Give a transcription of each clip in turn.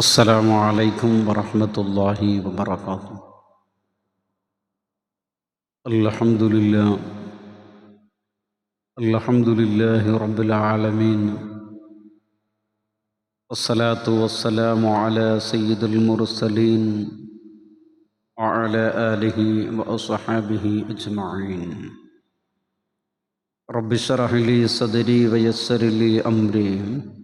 السلام عليكم ورحمة الله وبركاته. الحمد لله. الحمد لله رب العالمين. والصلاة والسلام على سيد المرسلين وعلى آله وأصحابه أجمعين. رب اشرح لي صدري ويسر لي أمري.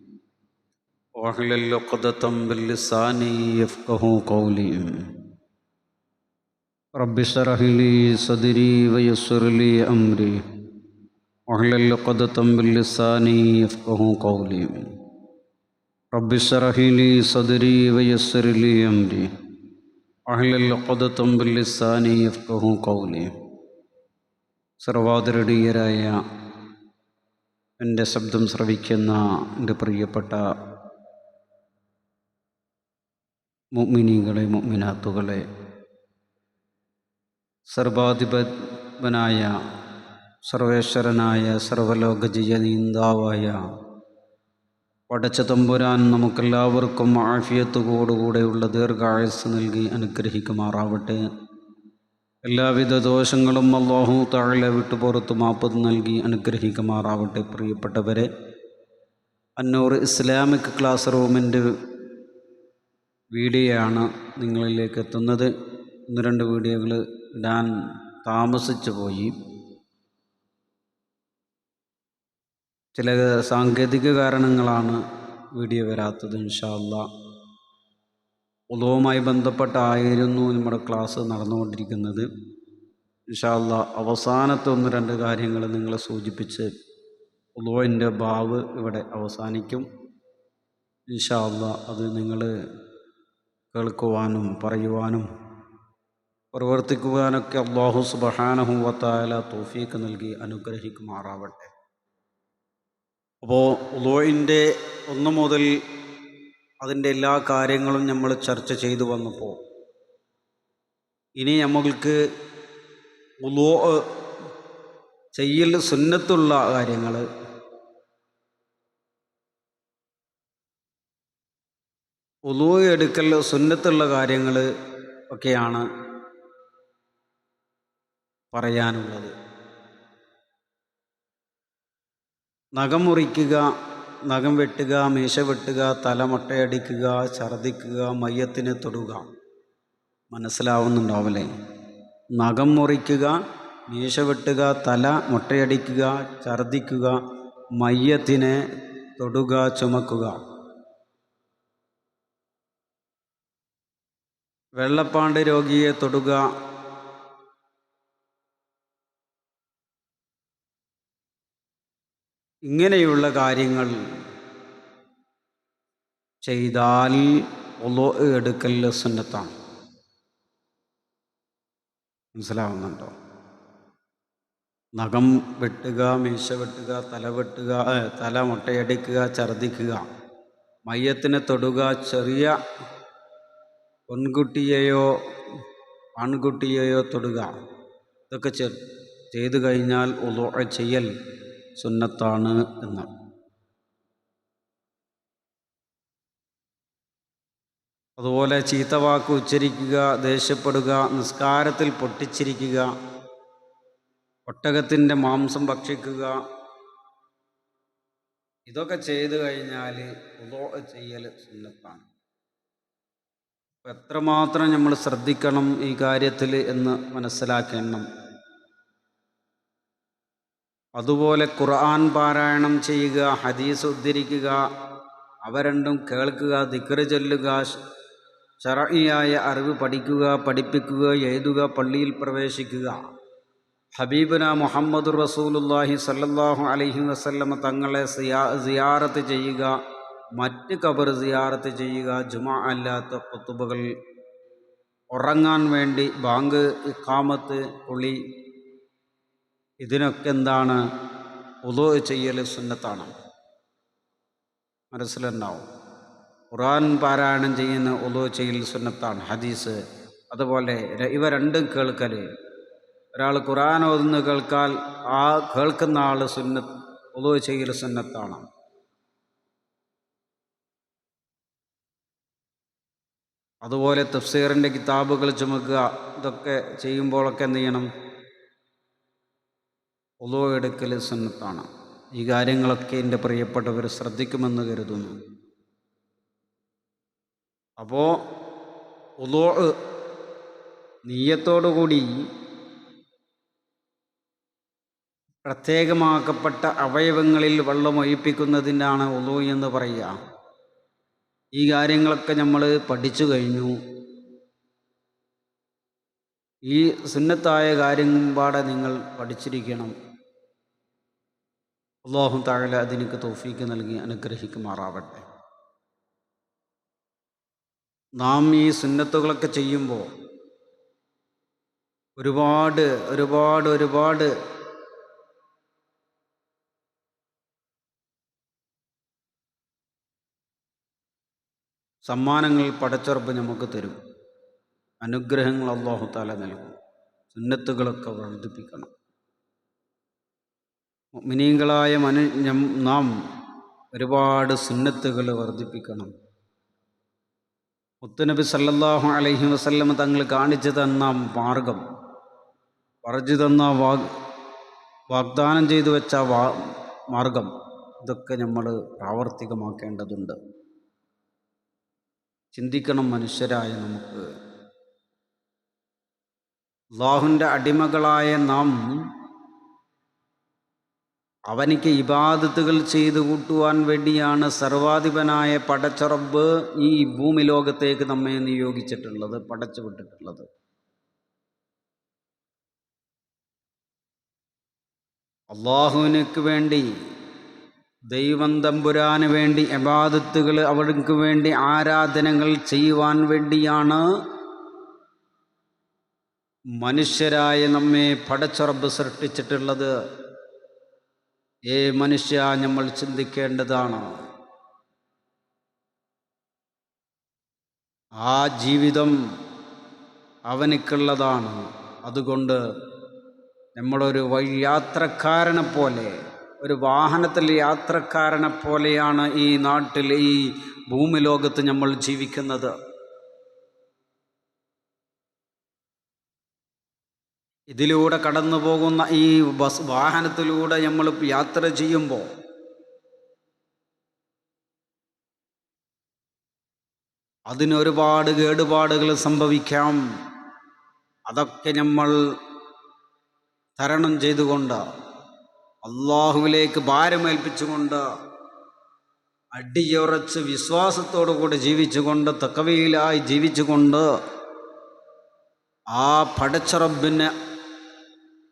واحلل عقدة من لساني يفقه قولي رب اشرح لي صدري ويسر لي أمري واحلل عقدة من لساني يفقه قولي رب اشرح لي صدري ويسر لي أمري واحلل عقدة من لساني يفقه قولي സർവാദരണീയരായ എൻ്റെ ശബ്ദം ശ്രവിക്കുന്ന എൻ്റെ പ്രിയപ്പെട്ട മുഅ്മിനീങ്ങളെ മുഗ്മിനാത്തുകളെ സർവാധിപനായ സർവേശ്വരനായ സർവലോക ജയനീന്താവായ പടച്ച തമ്പുരാൻ നമുക്കെല്ലാവർക്കും ആഫിയത്തുകൂടുകൂടെയുള്ള ദീർഘായുസ് നൽകി അനുഗ്രഹിക്കുമാറാവട്ടെ. എല്ലാവിധ ദോഷങ്ങളും അള്ളാഹു താഴെ വിട്ടുപുറത്ത് മാപ്പ് നൽകി അനുഗ്രഹിക്കുമാറാവട്ടെ പ്രിയപ്പെട്ടവരെ. അന്നൂർ ഇസ്ലാമിക് ക്ലാസ് റൂമിന്റെ വീഡിയോയാണ് നിങ്ങളിലേക്ക് എത്തുന്നത് ഒന്ന് രണ്ട് വീഡിയോകൾ ഇടാൻ താമസിച്ചു പോയി. ചില സാങ്കേതിക കാരണങ്ങളാണ് വീഡിയോ വരാത്തത് ഇൻഷാല്ല ഉദവുമായി ബന്ധപ്പെട്ടായിരുന്നു നമ്മുടെ ക്ലാസ് നടന്നുകൊണ്ടിരിക്കുന്നത്. ഇൻഷാല്ല അവസാനത്തെ ഒന്ന് രണ്ട് കാര്യങ്ങൾ നിങ്ങളെ സൂചിപ്പിച്ച് ഉദവിന്റെ ബാവ് ഇവിടെ അവസാനിക്കും. ഇൻഷാല്ല അത് നിങ്ങൾ കേൾക്കുവാനും പറയുവാനും പ്രവർത്തിക്കുവാനൊക്കെ അള്ളാഹു സുബഹാനഹു വത്തായാല തോഫീക്ക് നൽകി അനുഗ്രഹിക്കുമാറാവട്ടെ. അപ്പോൾ ഉദോയിന്റെ ഒന്നു മുതൽ അതിന്റെ എല്ലാ കാര്യങ്ങളും നമ്മൾ ചർച്ച ചെയ്തു വന്നപ്പോൾ ഇനി നമ്മൾക്ക് ഉലോ ചെയ്യൽ സുന്നത്തുള്ള കാര്യങ്ങൾ ഉലു എടുക്കൽ സുന്നത്തുള്ള കാര്യങ്ങൾ ഒക്കെയാണ് പറയാനുള്ളത്. നഖം മുറിക്കുക നഖം വെട്ടുക മീശ വെട്ടുക തല മുട്ടയടിക്കുക ഛർദിക്കുക മയ്യത്തിന് തൊടുക. മനസ്സിലാവുന്നുണ്ടാവില്ലേ? നഖം മുറിക്കുക മീശ വെട്ടുക തല മുട്ടയടിക്കുക ഛർദിക്കുക മയ്യത്തിനെ തൊടുക ചുമക്കുക. വെള്ളപ്പാണ്ട് രോഗിയെ തൊടുക. ഇങ്ങനെയുള്ള കാര്യങ്ങൾ ചെയ്താൽ ഒലോ എടുക്കൽ സുന്നത്താണ്. മനസ്സിലാവുന്നുണ്ടോ? നഖം വെട്ടുക മീശ വെട്ടുക തല വെട്ടുക തല മുട്ടയടിക്കുക ഛർദിക്കുക മയ്യത്തിനെ തൊടുക ചെറിയ പെൺകുട്ടിയെയോ ആൺകുട്ടിയെയോ തൊടുക. ഇതൊക്കെ ചെ ചെയ്തു കഴിഞ്ഞാൽ ഒലോ ചെയ്യൽ സുന്നത്താണ് എന്ന്. അതുപോലെ ചീത്ത വാക്ക് ഉച്ചരിക്കുക ദേഷ്യപ്പെടുക നിസ്കാരത്തിൽ പൊട്ടിച്ചിരിക്കുക ഒട്ടകത്തിന്റെ മാംസം ഭക്ഷിക്കുക ഇതൊക്കെ ചെയ്തു കഴിഞ്ഞാൽ ഉദോ ചെയ്യൽ സുന്നത്താണ്. എത്രമാത്രം നമ്മൾ ശ്രദ്ധിക്കണം ഈ കാര്യത്തിൽ എന്ന് മനസ്സിലാക്കണം. അതുപോലെ ഖുർആൻ പാരായണം ചെയ്യുക ഹദീസ് ഉദ്ധരിക്കുക അവ രണ്ടും കേൾക്കുക ദിക്കറ് ചൊല്ലുക ചറിയായ അറിവ് പഠിക്കുക പഠിപ്പിക്കുക എഴുതുക പള്ളിയിൽ പ്രവേശിക്കുക. ഹബീബന മുഹമ്മദ് റസൂലുല്ലാഹി സല്ലാഹു അലഹി വസല്ലമ തങ്ങളെ സിയാ സിയാറത്ത് ചെയ്യുക. മറ്റ് കബർ സിയാറത്ത് ചെയ്യുക ജുമാ അല്ലാത്ത കുത്തുബകൾ ഉറങ്ങാൻ വേണ്ടി ബാങ്ക് ഇക്കാമത്ത് കുളി ഇതിനൊക്കെ എന്താണ്? ഉദോ ചെയ്യൽ സുന്നത്താണ്. മനസ്സിലുണ്ടാവും ഖുറാൻ പാരായണം ചെയ്യുന്ന ഉദോ ചെയ്യൽ സുന്നത്താണ് ഹദീസ്. അതുപോലെ ഇവ രണ്ടും കേൾക്കൽ ഒരാൾ ഖുറാൻ ഓതുന്ന കേൾക്കാൽ ആ കേൾക്കുന്ന ആൾ സുന്ന ഉദോ ചെയ്യൽ സുന്നത്താണ്. അതുപോലെ തഫ്സീറിന്റെ കിതാബുകൾ ചുമക്കുക ഇതൊക്കെ ചെയ്യുമ്പോഴൊക്കെ എന്ത് ചെയ്യണം? ഒലോ എടുക്കൽ സുന്നത്താണ്. ഈ കാര്യങ്ങളൊക്കെ എന്റെ പ്രിയപ്പെട്ടവർ ശ്രദ്ധിക്കുമെന്ന് കരുതുന്നു. അപ്പോൾ ഒലോ നീയത്തോടുകൂടി പ്രത്യേകമാക്കപ്പെട്ട അവയവങ്ങളിൽ വെള്ളം ഒഴിപ്പിക്കുന്നതിനാണ് ഒലു എന്ന് പറയുക. ഈ കാര്യങ്ങളൊക്കെ നമ്മൾ പഠിച്ചു കഴിഞ്ഞു. ഈ സുന്നത്തായ കാര്യം പാടെ നിങ്ങൾ പഠിച്ചിരിക്കണം. അള്ളാഹു താഴെ അതിനൊക്കെ തോഫീക്ക് നൽകി അനുഗ്രഹിക്കുമാറാവട്ടെ. നാം ഈ സുന്നത്തുകളൊക്കെ ചെയ്യുമ്പോൾ ഒരുപാട് ഒരുപാട് ഒരുപാട് സമ്മാനങ്ങൾ പടച്ചുറപ്പ് നമുക്ക് തരും. അനുഗ്രഹങ്ങൾ അള്ളാഹു താല നൽകും. സുന്നത്തുകളൊക്കെ വർദ്ധിപ്പിക്കണം. മിനിങ്ങളായ മനു നാം ഒരുപാട് സുന്നത്തുകൾ വർദ്ധിപ്പിക്കണം. മുത്തുനബി സല്ലാഹു അലൈഹി വസല്ലം തങ്ങൾ കാണിച്ചു തന്ന മാർഗം പറഞ്ഞു തന്ന വാഗ് വാഗ്ദാനം ചെയ്തു വെച്ച മാർഗം ഇതൊക്കെ നമ്മൾ പ്രാവർത്തികമാക്കേണ്ടതുണ്ട്. ചിന്തിക്കണം മനുഷ്യരായ നമുക്ക്. അള്ളാഹുന്റെ അടിമകളായ നാം അവനിക്ക് ഇബാദത്തുകൾ ചെയ്തു കൂട്ടുവാൻ വേണ്ടിയാണ് സർവാധിപനായ പടച്ചറബ് ഈ ഭൂമി ലോകത്തേക്ക് നമ്മെ നിയോഗിച്ചിട്ടുള്ളത് പടച്ചു വിട്ടിട്ടുള്ളത്. അള്ളാഹുവിനക്ക് വേണ്ടി ദൈവം തമ്പുരാന് വേണ്ടി അബാദത്തുകൾ അവർക്ക് വേണ്ടി ആരാധനകൾ ചെയ്യുവാൻ വേണ്ടിയാണ്. മനുഷ്യരായ നമ്മെ പടച്ചുറബ് സൃഷ്ടിച്ചിട്ടുള്ളത്. ഏ മനുഷ്യ നമ്മൾ ചിന്തിക്കേണ്ടതാണ്. ആ ജീവിതം അവനക്കുള്ളതാണ്. അതുകൊണ്ട് നമ്മളൊരു വഴി യാത്രക്കാരനെ പോലെ ഒരു വാഹനത്തിൽ യാത്രക്കാരനെ പോലെയാണ് ഈ നാട്ടിൽ ഈ ഭൂമി ലോകത്ത് നമ്മൾ ജീവിക്കുന്നത്. ഇതിലൂടെ കടന്നു പോകുന്ന ഈ ബസ് വാഹനത്തിലൂടെ നമ്മൾ യാത്ര ചെയ്യുമ്പോൾ അതിനൊരുപാട് കേടുപാടുകൾ സംഭവിക്കാം. അതൊക്കെ നമ്മൾ തരണം ചെയ്തുകൊണ്ട് അള്ളാഹുവിലേക്ക് ഭാരമേൽപ്പിച്ചുകൊണ്ട് അടിയുറച്ച് വിശ്വാസത്തോടു കൂടി ജീവിച്ചുകൊണ്ട് തക്കവയിലായി ജീവിച്ചുകൊണ്ട് ആ പടച്ചറബിനെ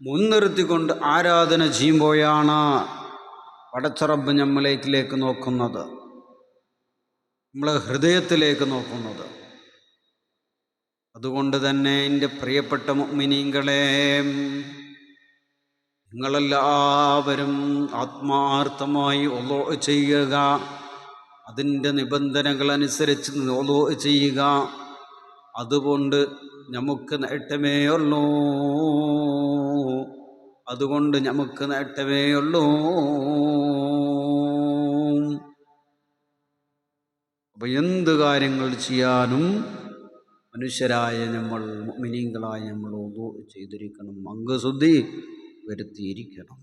മുൻനിർത്തിക്കൊണ്ട് ആരാധന ചെയ്യുമ്പോഴാണ് പടച്ചറബ് നമ്മളിലേക്ക് നോക്കുന്നത്. നമ്മളെ ഹൃദയത്തിലേക്ക് നോക്കുന്നത്. അതുകൊണ്ട് തന്നെ എന്റെ പ്രിയപ്പെട്ട മിനിങ്ങളെ നിങ്ങളെല്ലാവരും ആത്മാർത്ഥമായി ഒലോ ചെയ്യുക. അതിന്റെ നിബന്ധനകളനുസരിച്ച് ഒലോ ചെയ്യുക. അതുകൊണ്ട് നമുക്ക് നേട്ടമേ ഉള്ളൂ. അതുകൊണ്ട് നമുക്ക് നേട്ടമേ ഉള്ളൂ. അപ്പോൾ എന്ത് കാര്യങ്ങൾ ചെയ്യാനും മനുഷ്യരായ നമ്മൾ മിനിങ്ങളായ നമ്മൾ ചെയ്തിരിക്കണം. അംഗശുദ്ധി വരുത്തിയിരിക്കണം.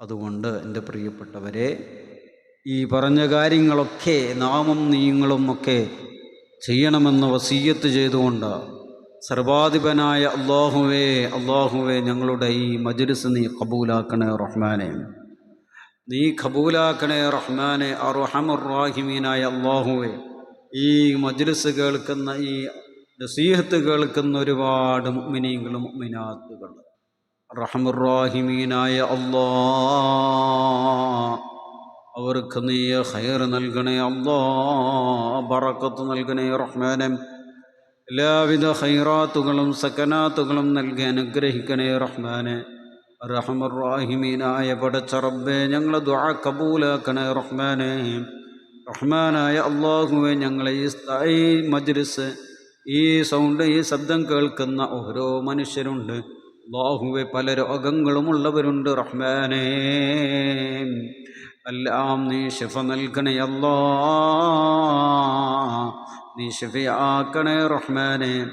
അതുകൊണ്ട് എന്റെ പ്രിയപ്പെട്ടവരെ ഈ പറഞ്ഞ കാര്യങ്ങളൊക്കെ നാമം നീങ്ങളും ഒക്കെ ചെയ്യണമെന്ന് വസീയത്ത് ചെയ്തുകൊണ്ട് സർവാധിപനായ അള്ളാഹുവേ അള്ളാഹുവേ ഞങ്ങളുടെ ഈ മജ്ലിസ് നീ കബൂലാക്കണേ റഹ്മാനെ. നീ കബൂലാക്കണേ റഹ്മാനെ അറുഹമുറാഹിമീനായ അള്ളാഹുവേ ഈ മജ്ലിസ് കേൾക്കുന്ന ഈ നസീഹത്ത് കേൾക്കുന്ന ഒരുപാട് മുഅ്മിനീങ്ങളും മുഅ്മിനാത്തുകൾ. റഹമുറാഹിമീനായ അള്ളാ അവർക്ക് നീ ഖൈർ നൽകണേ അള്ളാ ബറക്കത്ത് നൽകണേ റഹ്മാനം. എല്ലാവിധ ഹൈറാത്തുകളും സക്കനാത്തുകളും നൽകി അനുഗ്രഹിക്കണേ റഹ്മാനെ. റഹമുറാഹിമീനായ പടച്ചറബേ ഞങ്ങളെ ദുആ കബൂലാക്കണേ റഹ്മാനെ. റഹ്മാനായ അള്ളാഹുവെ ഞങ്ങളെ ഈ സ്ഥായി മജ്ലിസ് ഈ സൗണ്ട് ഈ ശബ്ദം കേൾക്കുന്ന ഓരോ മനുഷ്യരുണ്ട്. അള്ളാഹുവെ പല രോഗങ്ങളുമുള്ളവരുണ്ട് റഹ്മാനേ. എല്ലാം നീ ഷിഫ നൽകണേ അല്ലാ. നീ ഷിഫയാക്കണേ റഹ്മാനെ.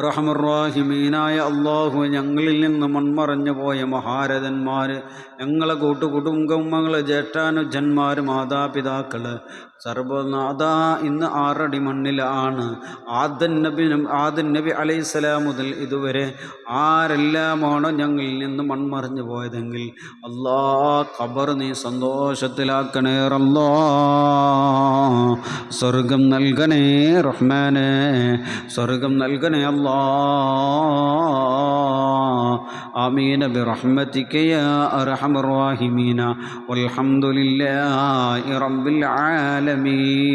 റഹമുറാഹിമീനായ അള്ളാഹു ഞങ്ങളിൽ നിന്ന് മൺമറഞ്ഞു പോയ മഹാരഥന്മാർ ഞങ്ങളെ കൂട്ടുകുടുംബങ്ങൾ ജ്യേഷ്ഠാനുജന്മാർ മാതാപിതാക്കൾ സർവനാഥ ഇന്ന് ആറടി മണ്ണിലാണ്. ആദൻ നബിനും ആദൻ നബി അലൈഹിസ്സലാം മുതൽ ഇതുവരെ ആരെല്ലാമാണോ ഞങ്ങളിൽ നിന്ന് മൺമറഞ്ഞു പോയതെങ്കിൽ അല്ലാ ഖബർ നീ സന്തോഷത്തിലാക്കണേ റല്ലാ സ്വർഗം നൽകണേ റഹ്മാനെ. സ്വർഗം നൽകണേ അല്ലാ. آمين برحمتك يا أرحم الراحمين والحمد لله رب العالمين